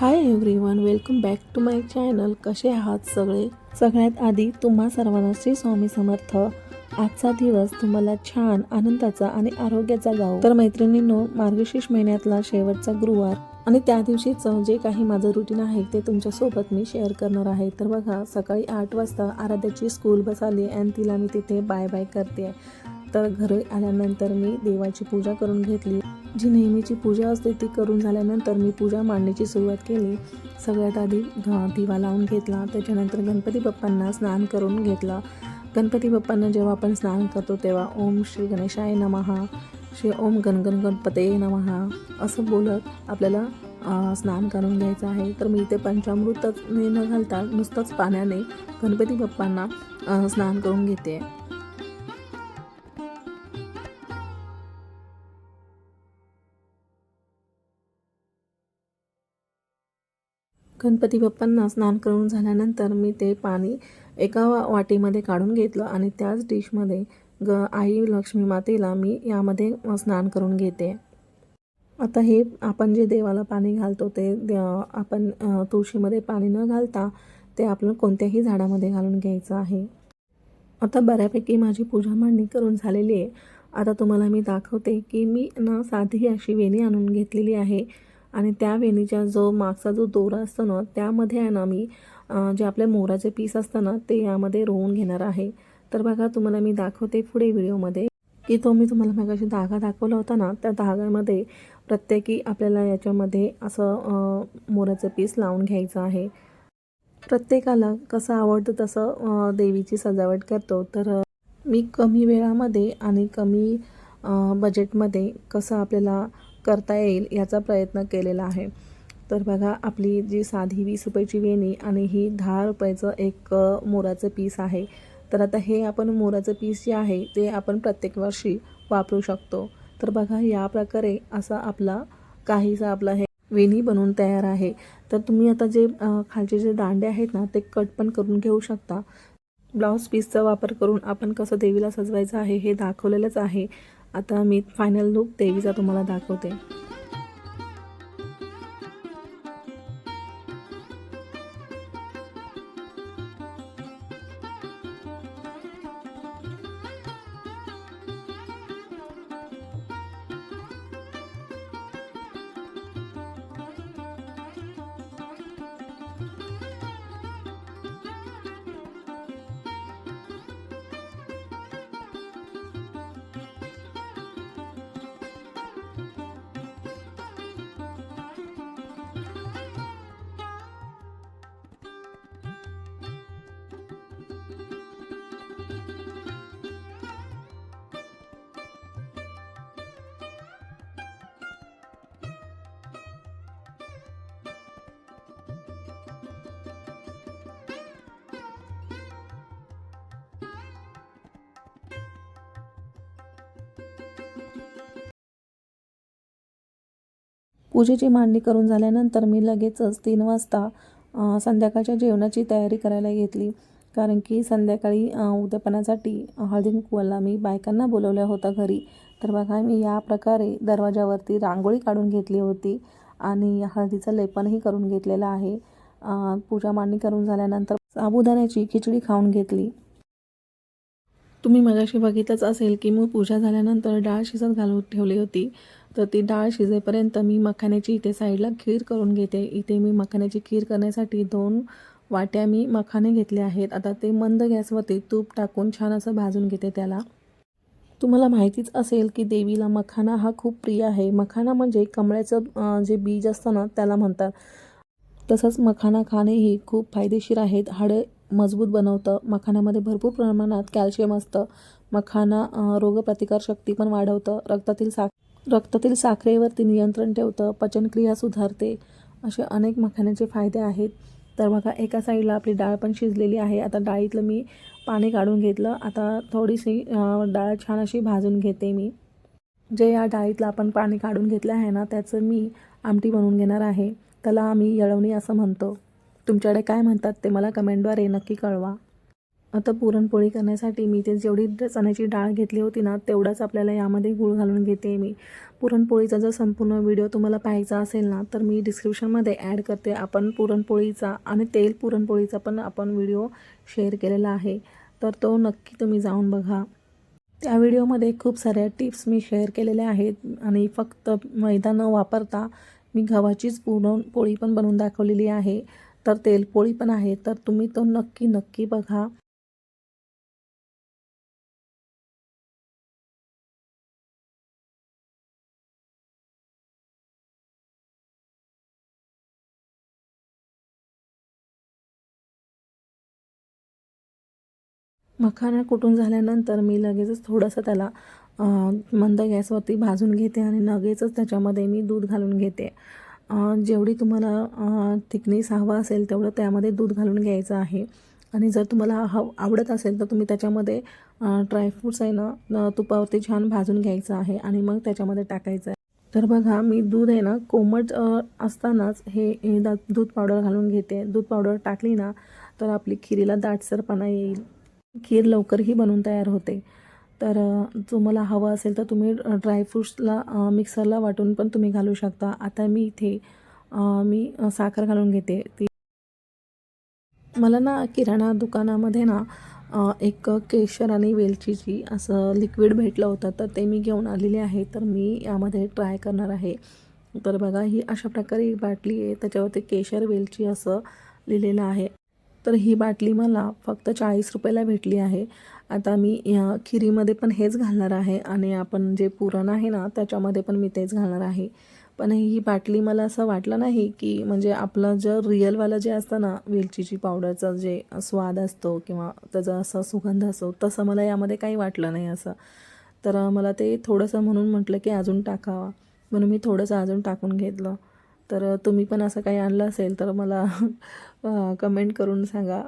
Hi everyone welcome back to my channel कसे आहात सगळे? सगळ्यात आधी तुम्हा सर्वांना श्री स्वामी समर्थ. आजचा दिवस तुम्हाला छान आनंदाचा आणि आरोग्याचा जाऊ तर मैत्रिणींनो मार्गशीर्ष महिन्यातला शेवटचा गुरुवार आणि त्या दिवशीचं जे काही माझं रुटीन आहे ते तुमच्यासोबत मी शेअर करणार आहे. तर बघा सकाळी आठ वाजता आराध्याची स्कूल बस आली आणि तिला मी तिथे बाय बाय करते. तर घरी आल्यानंतर मी देवाची पूजा करून घेतली. जी नेहमीची पूजा असते ती करून झाल्यानंतर मी पूजा मांडण्याची सुरुवात केली. सगळ्यात आधी दिवा लावून घेतला. त्याच्यानंतर गणपती बाप्पांना स्नान करून घेतला. गणपती बाप्पांना जेव्हा आपण स्नान करतो तेव्हा ओम श्री गणेशाय नमहा श्री ओम गणगण गणपते नमहा असं बोलत आपल्याला स्नान करून घ्यायचं आहे. तर मी इथे पंचामृतच न घालता नुसतंच पाण्याने गणपती बाप्पांना स्नान करून घेते. गणपती बाप्पांना स्नान करून झाल्यानंतर मी ते पाणी एका वाटीमध्ये काढून घेतलं आणि त्याच डिशमध्ये ग आई लक्ष्मी मातेला मी यामध्ये स्नान करून घेते. आता हे आपण जे देवाला पाणी घालतो ते द- आपण तुळशीमध्ये पाणी न घालता ते आपण कोणत्याही झाडामध्ये घालून घ्यायचं आहे. आता बऱ्यापैकी माझी पूजा मांडणी करून झालेली आहे. आता तुम्हाला मी दाखवते की मी ना साधी अशी वेणी आणून घेतलेली आहे. आणि त्या वेणीच्या जो मागचा जो दोरा असतो ना त्यामध्ये आहे ना मी जे आपले मोराचे पीस असतं ना ते यामध्ये रोवून घेणार आहे. तर बघा तुम्हाला मी दाखवते पुढे व्हिडिओमध्ये. की तो मी तुम्हाला मगाशी धागा दाखवला होता ना त्या धाग्यामध्ये प्रत्येकी आपल्याला याच्यामध्ये असं मोराचं पीस लावून घ्यायचं आहे. प्रत्येकाला कसं आवडतं तसं देवीची सजावट करतो. तर मी कमी वेळामध्ये आणि कमी बजेटमध्ये कसं आपल्याला करता येईल याचा प्रयत्न केलेला आहे. तर बघा आपली जी साधी वीस रुपयाची वेणी आणि ही दहा रुपयाचं एक मोराचं पीस आहे. तर आता हे आपण मोराचं पीस जे आहे ते आपण प्रत्येक वर्षी वापरू शकतो. तर बघा या प्रकारे असा आपला काहीसा आपला हे वेणी बनवून तयार आहे. तर तुम्ही आता जे खालचे जे दांडे आहेत ना ते कट पण करून घेऊ शकता. ब्लाऊज पीसचा वापर करून आपण कसं देवीला सजवायचं आहे हे दाखवलेलंच आहे. आता मी फायनल लुक देवीचा तुम्हाला दाखवते. पूजेची मांडणी करून झाल्यानंतर मी लगेचच तीन वाजता संध्याकाळच्या जेवणाची तयारी करायला घेतली. कारण की संध्याकाळी उद्यापनासाठी हळदी कुंकवाला मी बायकांना बोलवल्या होत्या घरी. तर बघा मी या प्रकारे दरवाजावरती रांगोळी काढून घेतली होती आणि हळदीचं लेपनही करून घेतलेलं आहे. पूजा मांडणी करून झाल्यानंतर साबुदाण्याची खिचडी खाऊन घेतली. तुम्ही मगाशी बघितलंच असेल की मी पूजा झाल्यानंतर डाळ शिजत घालून ठेवली होती. तर ती डाळ शिजेपर्यंत मी मखाण्याची इथे साईडला खीर करून घेते. इथे मी मखाण्याची खीर करण्यासाठी दोन वाट्या मी मखाने घेतले आहेत. आता ते मंद गॅसवरती तूप टाकून छान असं भाजून घेते त्याला. तुम्हाला माहितीच असेल की देवीला मखाना हा खूप प्रिय आहे. मखाना म्हणजे कमळ्याचं जे बीज असतं ना त्याला म्हणतात. तसंच मखाना खाणेही खूप फायदेशीर आहेत. हाडं मजबूत बनवतं. मखाण्यामध्ये भरपूर प्रमाणात कॅल्शियम असतं. मखाना रोगप्रतिकारशक्ती पण वाढवतं. रक्तातील साख रक्तातील साखरेवरती नियंत्रण ठेवतं पचनक्रिया सुधारते असे अनेक मखाण्याचे फायदे आहेत. तर बघा एका साईडला आपली डाळ पण शिजलेली आहे. आता डाळीतलं मी पाणी काढून घेतलं. आता थोडीशी डाळ छान अशी भाजून घेते मी. जे या डाळीतलं आपण पाणी काढून घेतलं आहे ना त्याचं मी आमटी बनवून घेणार आहे. त्याला आम्ही यळवणी असं म्हणतो. तुमच्याकडे काय म्हणतात ते मला कमेंटद्वारे नक्की कळवा. आता पुरणपोळी करण्यासाठी मी ते जेवढी चण्याची डाळ घेतली होती ना तेवढाच आपल्याला यामध्ये गूळ घालून घेते मी. पुरणपोळीचा जर संपूर्ण व्हिडिओ तुम्हाला पाहायचा असेल ना तर मी डिस्क्रिप्शनमध्ये ॲड करते आपण पुरणपोळीचा आणि तेल पुरणपोळीचा पण आपण व्हिडिओ शेअर केलेला आहे. तर तो नक्की तुम्ही जाऊन बघा. त्या व्हिडिओमध्ये खूप साऱ्या टिप्स मी शेअर केलेल्या आहेत आणि फक्त मैदा न वापरता मी गव्हाचीच पुरणपोळी पण बनवून दाखवलेली आहे. तर तेलपोळी पण आहे तर तुम्ही तो नक्की नक्की बघा. मखाना कुटून झाल्यानंतर मी लगेचच थोडंसं त्याला मंद गॅसवरती भाजून घेते आणि लगेचच त्याच्यामध्ये मी दूध घालून घेते. जेवढी तुम्हाला थिकनेस हवा असेल तेवढं त्यामध्ये दूध घालून घ्यायचं आहे. आणि जर तुम्हाला हव आवडत असेल तर तुम्ही त्याच्यामध्ये ड्रायफ्रूट्स आहे ना तुपावरती छान भाजून घ्यायचं आहे आणि मग त्याच्यामध्ये टाकायचं आहे. तर बघा मी दूध आहे ना कोमट असतानाच हे हे दा दूध पावडर घालून घेते. दूध पावडर टाकली ना तर आपली खिरीला दाटसरपणा येईल. खीर लवकरही बनवून तयार होते. तर तुम्हाला हवं असेल तर तुम्ही ड्रायफ्रूट्सला मिक्सरला वाटून पण तुम्ही घालू शकता. आता मी इथे मी साखर घालून घेते. ती मला ना किराणा दुकानामध्ये ना एक केशर आणि वेलचीची असं लिक्विड भेटलं होतं. तर ते मी घेऊन आलेले आहे. तर मी यामध्ये ट्राय करणार आहे. तर बघा ही अशा प्रकारे बाटली आहे. त्याच्यावरती केशर वेलची असं लिहिलेलं आहे. तर ही बाटली मला फक्त चाळीस रुपयाला भेटली आहे. आता मी या खिरीमध्ये पण हेच घालणार आहे आणि आपण जे पुरण आहे ना त्याच्यामध्ये पण मी तेच घालणार आहे. पण ही बाटली मला असं वाटलं नाही की म्हणजे आपलं जे रिअलवालं जे असतं ना वेलचीची पावडरचा जे स्वाद असतो किंवा त्याचा असा सुगंध असतो तसं मला यामध्ये काही वाटलं नाही असं. तर मला ते थोडंसं म्हणून म्हटलं की अजून टाकावा. म्हणून मी थोडंसं अजून टाकून घेतलं. तर तुम्ही पण असं काही आणलं असेल तर मला कमेंट करून सांगा.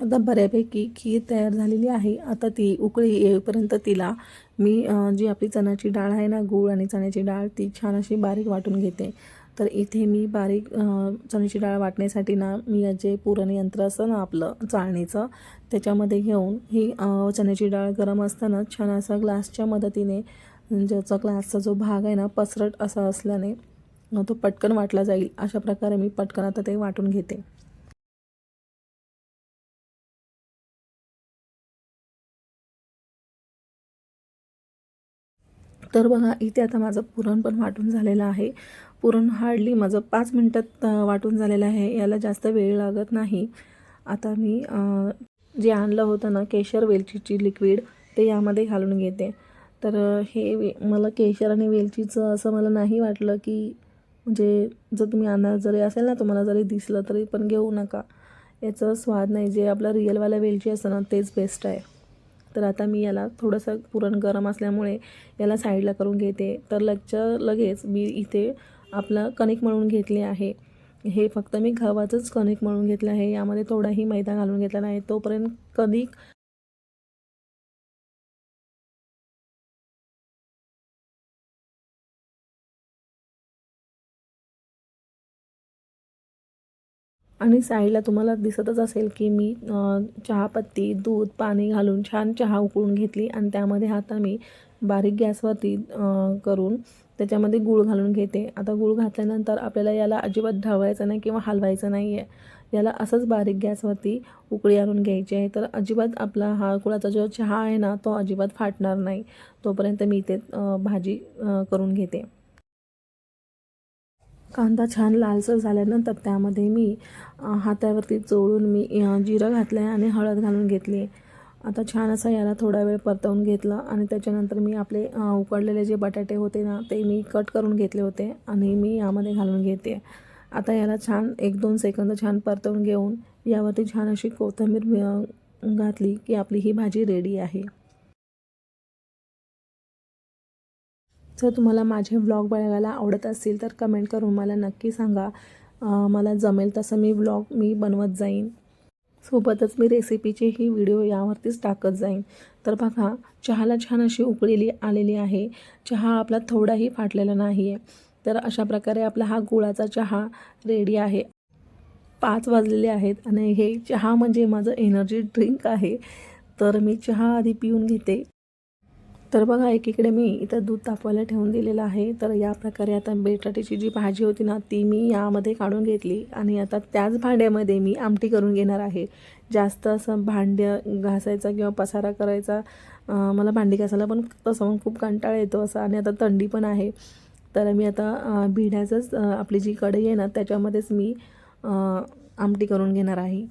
आता बऱ्यापैकी खीर तयार झालेली आहे. आता ती उकळी येईपर्यंत तिला मी जी आपली चण्याची डाळ आहे ना गूळ आणि चण्याची डाळ ती छान अशी बारीक वाटून घेते. तर इथे मी बारीक चण्याची डाळ वाटण्यासाठी ना मी जे पुरण यंत्र असतं ना आपलं चाळणीचं त्याच्यामध्ये घेऊन ही चण्याची डाळ गरम असताना छान असा ग्लासच्या मदतीने ज्याचा ग्लासचा जो भाग आहे ना पसरट असा असल्याने तो पटकन वाटला जाईल. अशा प्रकारे मी पटकन आता ते वाटून घेते. तर बघा इथे आता माझं पुरण पण वाटून झालेलं आहे. पुरण हार्डली माझं पाच मिनटात वाटून झालेलं आहे. याला जास्त वेळ लागत नाही. आता मी जे आणलं होतं ना केशर वेलचीची लिक्विड ते यामध्ये घालून घेते. तर हे वे मला केशर आणि वेलचीचं असं मला नाही वाटलं की म्हणजे जर तुम्ही अनार जरी असेल ना तुम्हाला जरी दिसलं तरी पण घेऊ नका. याचं स्वाद नाही. जे आपलं रिअलवाला वेलची असतं ना तेच बेस्ट आहे. तर आता मी याला थोडंसं पुरण गरम असल्यामुळे याला साईडला करून घेते. तर लगच्या लगेच मी इथे आपलं कणिक मळून घेतले आहे. हे फक्त मी गव्हाचंच कणिक मळून घेतलं आहे. यामध्ये थोडाही मैदा घालून घेतला नाही. तोपर्यंत कणिक आणि साईडला तुम्हाला दिसतच असेल की मी चहापत्ती दूध पाणी घालून छान चहा उकळून घेतली आणि त्यामध्ये आता मी बारीक गॅसवरती करून त्याच्यामध्ये गूळ घालून घेते. आता गूळ घातल्यानंतर आपल्याला याला अजिबात ढवळायचं नाही किंवा हलवायचं नाही आहे याला असंच बारीक गॅसवरती उकळी आणून घ्यायची आहे. तर अजिबात आपला हा गुळाचा जो चहा आहे ना तो अजिबात फाटणार नाही. तोपर्यंत मी इथे भाजी करून घेते. कांदा छान लालसर झाल्यानंतर त्यामध्ये मी हातावरती चोळून मी जिरं घातलं आहे आणि हळद घालून घेतली. आहे आता छान असं याला थोडा वेळ परतवून घेतलं आणि त्याच्यानंतर मी आपले उकडलेले जे बटाटे होते ना ते मी कट करून घेतले होते आणि मी यामध्ये घालून घेते. आता याला छान एक दोन सेकंद छान परतवून घेऊन यावरती छान अशी कोथिंबीर घातली की आपली ही भाजी रेडी आहे. जर तुम्हाला माझे व्लॉग बघायला आवडत असतील तर कमेंट करून मला नक्की सांगा. मला जमेल तसं मी व्लॉग मी बनवत जाईन. सोबतच मी रेसिपीचे ही व्हिडिओ यावरतीच टाकत जाईन. तर बघा चहाला छान अशी उकळलेली आलेली आहे. चहा आपला थोडाही फाटलेला नाही आहे तर अशा प्रकारे आपला हा गुळाचा चहा रेडी आहे. पाच वाजलेले आहेत आणि हे चहा म्हणजे माझं एनर्जी ड्रिंक आहे. तर मी चहा आधी पिऊन घेते. तर बघा एकीकडे मी इथं दूध तापवायला ठेवून दिलेलं आहे. तर या प्रकारे आता बेटाटीची जी भाजी होती ना ती मी यामध्ये काढून घेतली आणि आता त्याच भांड्यामध्ये मी आमटी करून घेणार आहे. जास्त असं भांड्य घासायचा किंवा पसारा करायचा मला भांडी घासायला पण तसं मग खूप कंटाळा येतो असं आणि आता थंडी पण आहे. तर मी आता भिण्याचंच भिड्याचंच आपली जी कढई आहे ना त्याच्यामध्येच मी आमटी करून घेणार आहे.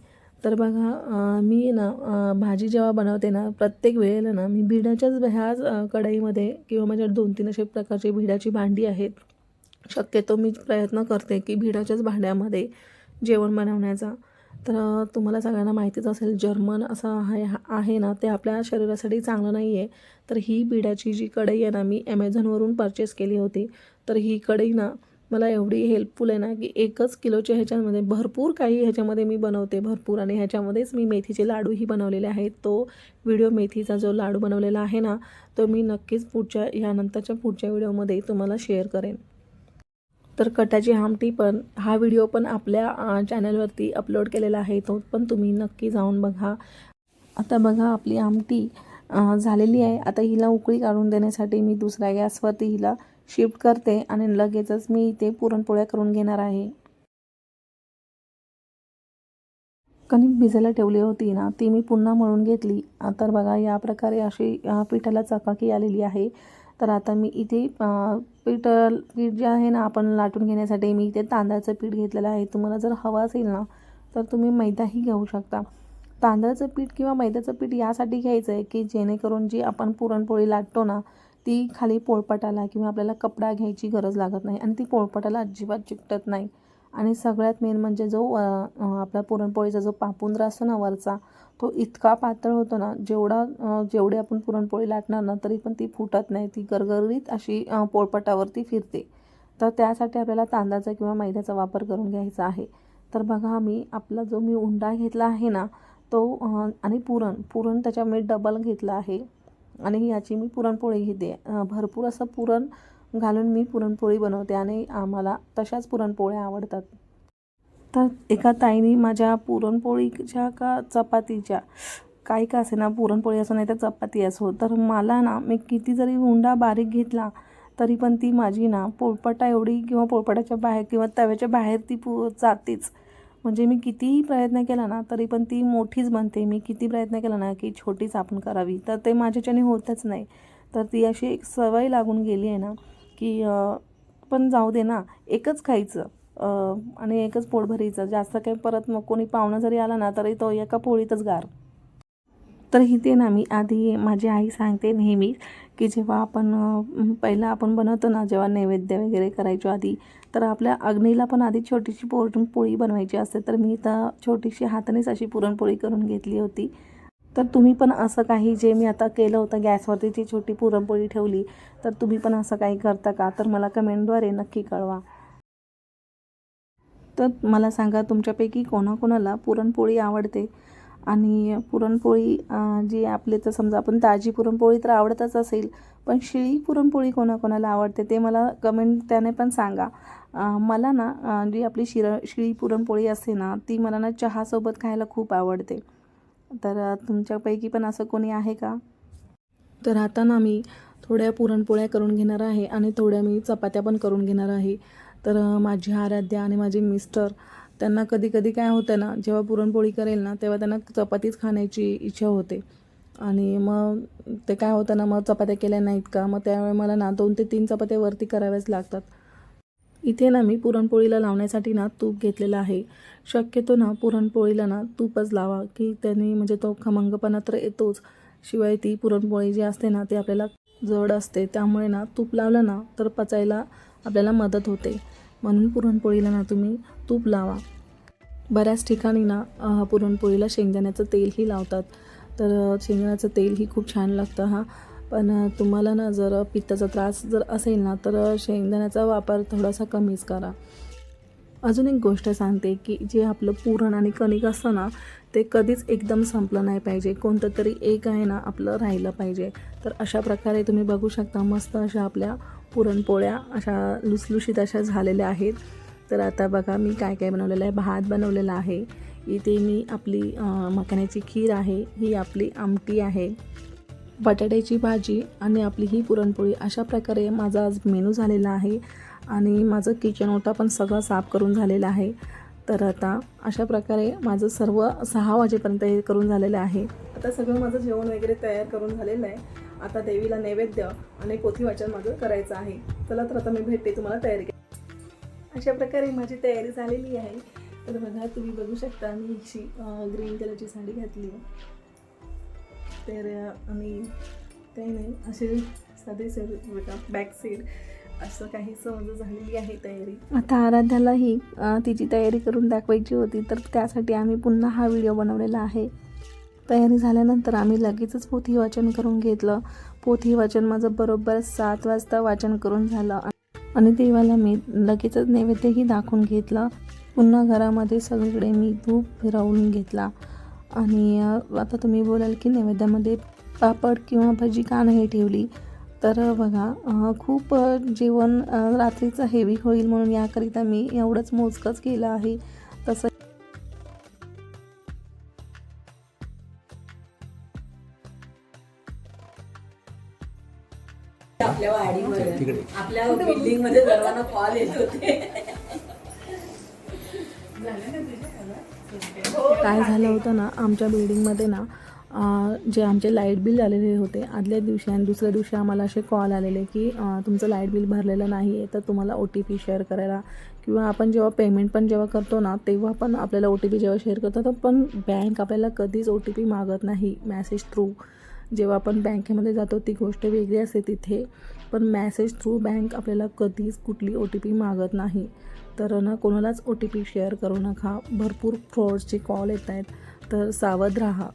तर बघा मी ना भाजी जेव्हा बनवते ना प्रत्येक वेळेला ना मी भिड्याच्याच ह्याच कढईमध्ये किंवा माझ्या दोन तीन असे प्रकारची भिड्याची भांडी आहेत. शक्यतो मी प्रयत्न करते की भिडाच्याच भांड्यामध्ये जेवण बनवण्याचा. तर तुम्हाला सगळ्यांना माहितीच असेल जर्मन असं आहे आहे ना ते आपल्या शरीरासाठी चांगलं नाही आहे तर ही भिडाची जी कढई आहे ना मी ॲमेझॉनवरून परचेस केली होती. तर ही कढई ना मला एवढी हेल्पफुल आहे ना की एकच किलोच्या ह्याच्यामध्ये भरपूर काही ह्याच्यामध्ये मी बनवते भरपूर आणि ह्याच्यामध्येच मी मेथीचे लाडूही बनवलेले आहेत. तो व्हिडिओ मेथीचा जो लाडू बनवलेला आहे ना तो मी नक्कीच पुढच्या ह्यानंतरच्या पुढच्या व्हिडिओमध्ये तुम्हाला शेअर करेन. तर कटाची आमटी पण हा व्हिडिओ पण आपल्या चॅनलवरती अपलोड केलेला आहे तो पण तुम्ही नक्की जाऊन बघा. आता बघा आपली आमटी झालेली आहे. आता हिला उकळी काढून देण्यासाठी मी दुसऱ्या गॅसवरती हिला शिफ्ट करते आणि लगेचच मी इथे पुरणपोळ्या करून घेणार आहे. कणिक भिजायला ठेवली होती ना ती मी पुन्हा मळून घेतली. तर बघा या प्रकारे अशी पिठाला चकाकी आलेली आहे. तर आता मी इथे पीठ पीठ जे आहे ना आपण लाटून घेण्यासाठी मी इथे तांदळाचं पीठ घेतलेलं आहे. तुम्हाला जर हवं असेल ना तर तुम्ही मैदाही घेऊ शकता. तांदळाचं पीठ किंवा मैद्याचं पीठ यासाठी घ्यायचं आहे की जेणेकरून जी आपण पुरणपोळी लाटतो ना ती खाली पोळपाटाला किंवा आपल्याला कपडा घ्यायची गरज लागत नाही आणि ती पोळपाटाला अजिबात चिकटत नाही. आणि सगळ्यात मेन म्हणजे जो आपला पुरणपोळीचा जो पापुंद्रा असतो ना वरचा तो इतका पातळ होतो ना जेवढा जेवढी आपण पुरणपोळी लाटणार ना तरी पण ती फुटत नाही. ती गरगरीत अशी पोळपटावरती फिरते. तर त्यासाठी आपल्याला तांदळाचा किंवा मैद्याचा वापर करून घ्यायचा आहे. तर बघा मी आपला जो मी उंडा घेतला आहे ना तो आणि पुरण पुरण त्याच्यामुळे डबल घेतला आहे. आणि याची मी पुरणपोळी घेते. भरपूर असं पुरण घालून मी पुरणपोळी बनवते आणि आम्हाला तशाच पुरणपोळ्या आवडतात. तर एका ताईने माझ्या पुरणपोळीच्या का चपातीच्या काही का असे ना पुरणपोळी असो नाही तर चपाती असो तर मला ना मी किती जरी हुंडा बारीक घेतला तरी पण ती माझी ना पोळपाटा एवढी किंवा पोळपाटाच्या बाहेर किंवा तव्याच्या बाहेर ती पु जातेच. म्हणजे मी कितीही प्रयत्न केला ना तरी पण ती मोठीच बनते. मी किती प्रयत्न केला ना की छोटीच आपण करावी. तर ते माझ्याच्याने होतच नाही. तर ती अशी एक सवय लागून गेली आहे ना की पण जाऊ दे ना एकच खायचं आणि एकच पोट भरायचं. जास्त काही परत मग कोणी पाहुणा जरी आला ना तरी तो एका पोळीतच गार. तर इथे ना मी आधी माझी आई सांगते नेहमीच की जेव्हा आपण पहिला आपण बनवतो ना जेव्हा नैवेद्य वगैरे करायचो आधी तर आपल्या अग्नीला पण आधी छोटीशी पुरण पोळी बनवायची असते. तर मी तर छोटीशी हातानेच अशी पुरणपोळी करून घेतली होती. तर तुम्ही पण असं काही जे मी आता केलं होतं गॅसवरती जी छोटी पुरणपोळी ठेवली तर तुम्ही पण असं काही करता का? तर मला कमेंटद्वारे नक्की कळवा. तर मला सांगा तुमच्यापैकी कोणाकोणाला पुरणपोळी आवडते? आणि पुरणपोळी जी आपले तर समजा आपण ताजी पुरणपोळी तर आवडतच असेल पण शिळी पुरणपोळी कोणाकोणाला आवडते ते मला कमेंट त्याने पण सांगा. मला ना जी आपली शिर शिळी पुरणपोळी असते ना ती मला ना चहासोबत खायला खूप आवडते. तर तुमच्यापैकी पण असं कोणी आहे का? तर आता ना मी थोड्या पुरणपोळ्या करून घेणार आहे आणि थोड्या मी चपात्या पण करून घेणार आहे. तर माझी आराध्या आणि माझे मिस्टर त्यांना कधी कधी काय होतं ना जेव्हा पुरणपोळी करेल ना तेव्हा त्यांना चपातीच खाण्याची इच्छा होते. आणि मग ते काय होतं ना मग चपात्या केल्या नाहीत का मग त्यावेळी मला ना दोन ते तीन चपात्या वरती कराव्याच लागतात. इथे ना मी पुरणपोळीला लावण्यासाठी ना तूप घेतलेलं आहे. शक्यतो ना पुरणपोळीला ना तूपच लावा की त्याने म्हणजे तो खमंगपणा तर येतोच. शिवाय ती पुरणपोळी जी असते ना ती आपल्याला जड असते. त्यामुळे ना तूप लावलं ना तर पचायला आपल्याला मदत होते. म्हणून पुरणपोळीला ना तुम्ही तूप लावा. बऱ्याच ठिकाणी ना पुरणपोळीला शेंगदाण्याचं तेलही लावतात. तर शेंगदाण्याचं तेलही खूप छान लागतं हा. पण तुम्हाला ना जर पित्ताचा त्रास जर असेल ना तर शेंगदाण्याचा वापर थोडासा कमीच करा. अजून एक गोष्ट सांगते की जे आपलं पुरण आणि कणिक असतं ना ते कधीच एकदम संपलं नाही पाहिजे. कोणतं तरी एक आहे ना आपलं राहिलं पाहिजे. तर अशा प्रकारे तुम्ही बघू शकता मस्त अशा आपल्या पुरणपोळ्या अशा लुसलुशीत अशा झालेल्या आहेत. तर आता बघा मी काय काय बनवलेलं आहे. भात बनवलेला आहे. इथे मी आपली अं, मखाण्याची खीर आहे. ही आपली आमटी आहे. बटाट्याची भाजी आणि आपली ही पुरणपोळी अशा प्रकारे माझा आज मेनू झालेला आहे आणि माझं किचन ओटा पण सगळं साफ करून झालेलं आहे. तर आता अशा प्रकारे माझं सर्व सहा वाजेपर्यंत हे करून झालेलं आहे. आता सगळं माझं जेवण वगैरे तयार करून झालेलं आहे. आता देवीला नैवेद्य आणि पोथी वाचन माझं करायचं आहे. चला तर आता मी भेटते तुम्हाला तयारी अशा प्रकारे माझी तयारी झालेली आहे. तर बघा तुम्ही बघू शकता मी अशी ग्रीन कलरची साडी घातली तर आम्ही काही नाही असे साधे सर बघा बॅक सीट असं काही समज झालेली आहे तयारी. आता आराध्यालाही तिची तयारी करून दाखवायची होती तर त्यासाठी आम्ही पुन्हा हा व्हिडिओ बनवलेला आहे. तयारी झाल्यानंतर आम्ही लगेचच पोथी वाचन करून घेतलं. पोथी वाचन माझं बरोबर सात वाजता वाचन करून झालं. आणि देवाला मी लगेचच नैवेद्यही दाखवून घेतलं. पुन्हा घरामध्ये सगळीकडे मी धूप फिरवून घेतला. आणि आता तुम्ही बोलाल की नैवेद्यामध्ये पापड किंवा भजी का नाही ठेवली? तर बघा खूप जेवण रात्रीचं हेवी होईल म्हणून याकरिता मी एवढंच मोजकंच केलं आहे. वाडीमध्ये आपल्या बिल्डिंगमध्ये सर्वांना कॉल येत होते. काय झालं होतं ना आमच्या बिल्डिंगमध्ये ना जे आमचे लाइट बिल आलेले होते आदल्या दिवशी आणि दुसऱ्या दिवशी आम्हाला असे कॉल आलेले की तुमचं लाइट बिल भरलेलं नाही आहे तर तुम्हाला ओ टी पी शेअर करायला. किंवा आपण जेव्हा पेमेंट पण जेव्हा करतो ना तेव्हा पण आपल्याला ओ टी पी जेव्हा शेअर करतो तर पण बँक आपल्याला कधीच ओ टी पी मागत नाही मॅसेज थ्रू जेव्हा आपण बँकेमध्ये जातो ती गोष्ट वेगळी असते तिथे. पण मॅसेज थ्रू बँक आपल्याला कधीच कुठली ओ टी पी मागत नाही. तर ना कोणालाच ओ टी पी शेअर करू नका. भरपूर फ्रॉड्सचे कॉल येत आहेत तर सावध राहा.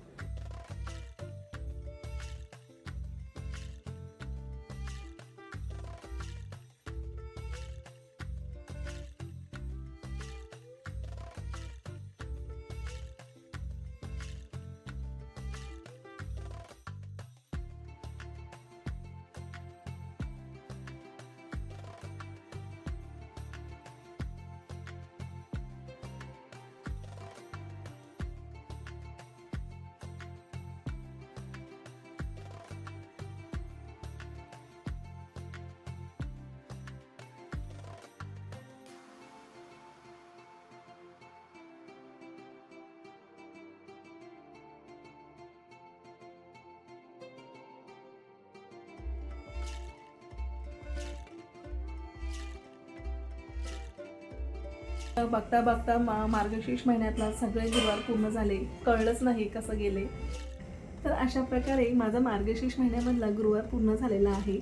बघता बघता मा मार्गशीर्ष महिन्यातला सगळे गुरुवार पूर्ण झाले. कळलंच नाही कसं गेले. तर अशा प्रकारे माझा मार्गशीर्ष महिन्यामधला गुरुवार पूर्ण झालेला आहे.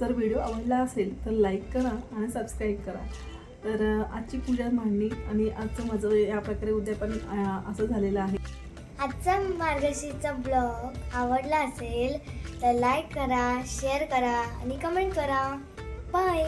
जर व्हिडिओ आवडला असेल तर लाईक करा आणि सबस्क्राईब करा. तर आजची पूजा मांडणी आणि आजचं माझं या प्रकारे उद्यापन असं झालेलं आहे. आजचा मार्गशीर्षचा ब्लॉग आवडला असेल तर लाईक करा शेअर करा आणि कमेंट करा. बाय.